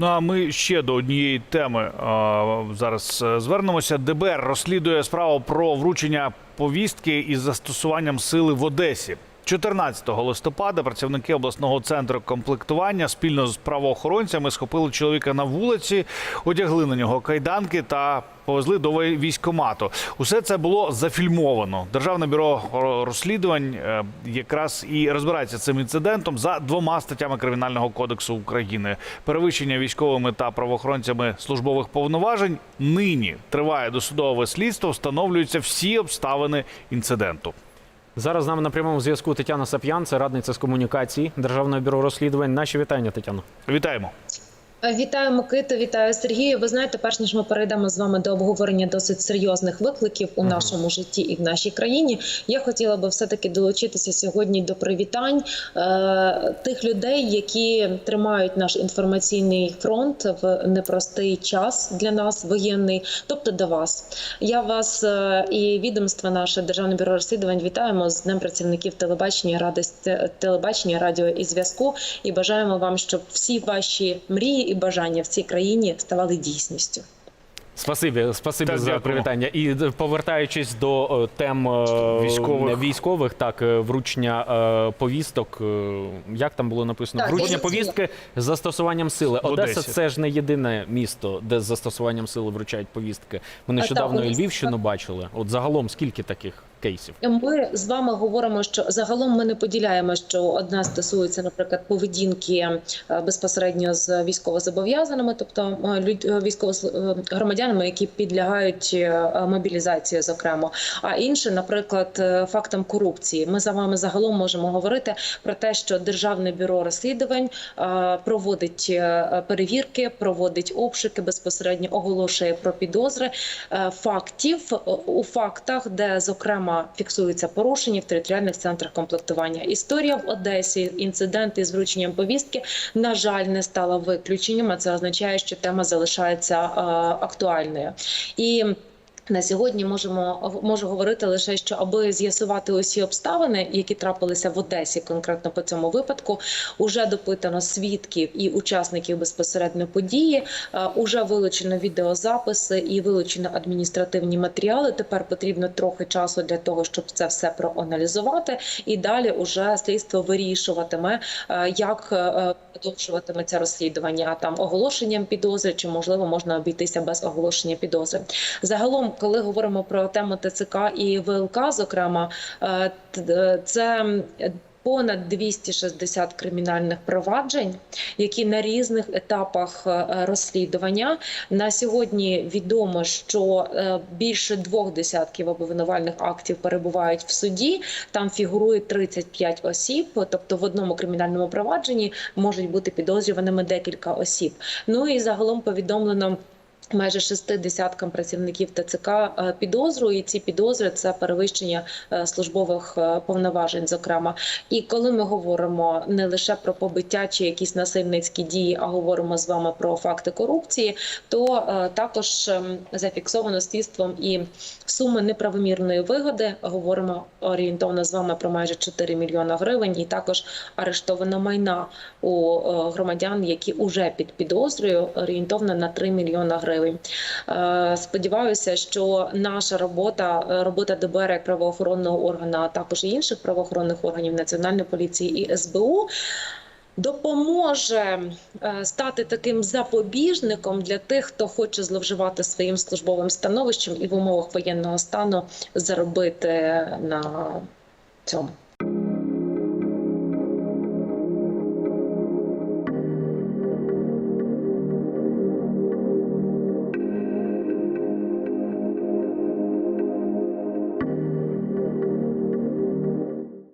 Ну а ми ще до однієї теми а, зараз е, звернемося. ДБР розслідує справу про вручення повістки із застосуванням сили в Одесі. 14 листопада працівники обласного центру комплектування спільно з правоохоронцями схопили чоловіка на вулиці, одягли на нього кайданки та повезли до військомату. Усе це було зафільмовано. Державне бюро розслідувань е, якраз і розбирається цим інцидентом за двома статтями кримінального кодексу України: перевищення військовими та правоохоронцями службових повноважень. Нині триває досудове слідство, встановлюються всі обставини інциденту. Зараз з нами на прямому зв'язку Тетяна Сап'ян, це радниця з комунікації Державного бюро розслідувань. Наші вітання, Тетяно. Вітаємо. Вітаю Микито, вітаю Сергію. Ви знаєте, перш ніж ми перейдемо з вами до обговорення досить серйозних викликів у нашому житті і в нашій країні. Я хотіла би все таки долучитися сьогодні до привітань е, тих людей, які тримають наш інформаційний фронт в непростий час для нас, воєнний, тобто до вас. Я вас е, і відомство наше державне бюро розслідувань вітаємо з Днем працівників телебачення, ради телебачення, радіо і зв'язку. І бажаємо вам, щоб всі ваші мрії і бажання в цій країні ставали дійсністю. Спасибі, спасибі Так, за дякуємо. привітання. І повертаючись до е, тем е, Військових. військових, так е, вручення е, повісток. е, Як там було написано? Так, вручення повістки з застосуванням сили. Одеса це ж не єдине місто, де з застосуванням сили вручають повістки. Ми нещодавно так, і. Львівщину бачили. От загалом скільки таких кейсів? Ми з вами говоримо, що загалом ми не поділяємо, що одна стосується, наприклад, поведінки е, безпосередньо з військовозобов'язаними, тобто е, е, військово е, громадянами, які підлягають е, мобілізації, зокрема. А інше, наприклад, е, фактам корупції. Ми за вами загалом можемо говорити про те, що державне бюро розслідувань е, проводить е, перевірки, проводить обшуки, безпосередньо оголошує про підозри е, фактів е, у фактах, де зокрема фіксуються порушення в територіальних центрах комплектування. Історія в Одесі, інциденти з врученням повістки, на жаль, не стала виключенням. А це означає, що тема залишається е, актуальною і. На сьогодні можемо можу говорити лише, що аби з'ясувати усі обставини, які трапилися в Одесі, конкретно по цьому випадку, уже допитано свідків і учасників безпосередньо події. е, Уже вилучено відеозаписи і вилучено адміністративні матеріали. Тепер потрібно трохи часу для того, щоб це все проаналізувати, і далі уже слідство вирішуватиме, е, як е, продовжуватиметься розслідування а там оголошенням підозри, чи можливо можна обійтися без оголошення підозри. Загалом, коли говоримо про тему ТЦК і ВЛК, зокрема, е, е, це понад 260 кримінальних проваджень, які на різних етапах е, розслідування. На сьогодні відомо, що більше двох десятків обвинувальних актів перебувають в суді. Там фігурує 35 осіб, тобто в одному кримінальному провадженні можуть бути підозрюваними декілька осіб. Ну і загалом повідомлено. Майже шести десяткам працівників ТЦК е, підозру, і ці підозри це перевищення е, службових е, повноважень. Зокрема, і коли ми говоримо не лише про побиття чи якісь насильницькі дії, а говоримо з вами про факти корупції, то також зафіксовано слідством і суми неправомірної вигоди. Говоримо орієнтовно з вами про майже 4 мільйона гривень, і також арештовано майна у громадян, які уже під підозрою орієнтовно на 3 мільйона гривень. Е, Сподіваюся, що наша робота, е, робота ДБР як правоохоронного органу, а також і інших правоохоронних органів Національної поліції і СБУ. Допоможе е, стати таким запобіжником для тих, хто хоче зловживати своїм службовим становищем і в умовах воєнного стану заробити на цьому.